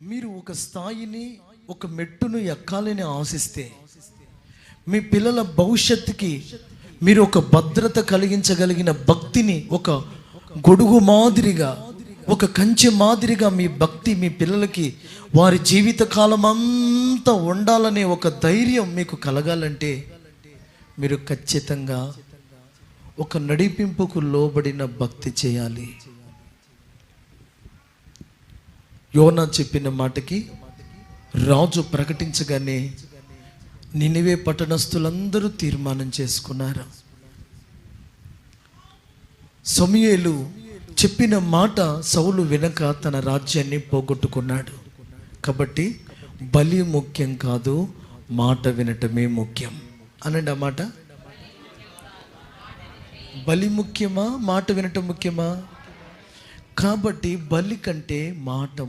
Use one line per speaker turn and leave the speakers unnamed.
మీరు ఒక స్థాయిని ఒక మెట్టును ఎక్కాలని ఆశిస్తే మీ పిల్లల భవిష్యత్తుకి మీరు ఒక భద్రత కలిగించగలిగిన భక్తిని ఒక గొడుగు మాదిరిగా ఒక కంచె మాదిరిగా మీ భక్తి మీ పిల్లలకి వారి జీవిత కాలం అంతా ఉండాలనే ఒక ధైర్యం మీకు కలగాలంటే మీరు ఖచ్చితంగా ఒక నడిపింపుకు లోబడిన భక్తి చేయాలి. యోనా చెప్పిన మాటకి రాజు ప్రకటించగానే నినివే పట్టణస్థులందరూ తీర్మానం చేసుకున్నారు. సమయలు చెప్పిన మాట సౌలు వెనక తన రాజ్యాన్ని పోగొట్టుకున్నాడు. కాబట్టి బలి ముఖ్యం కాదు మాట వినటమే ముఖ్యం. అనండి ఆ మాట. బలి ముఖ్యమా మాట వినటం ముఖ్యమా? కాబట్టి బలి కంటే మాట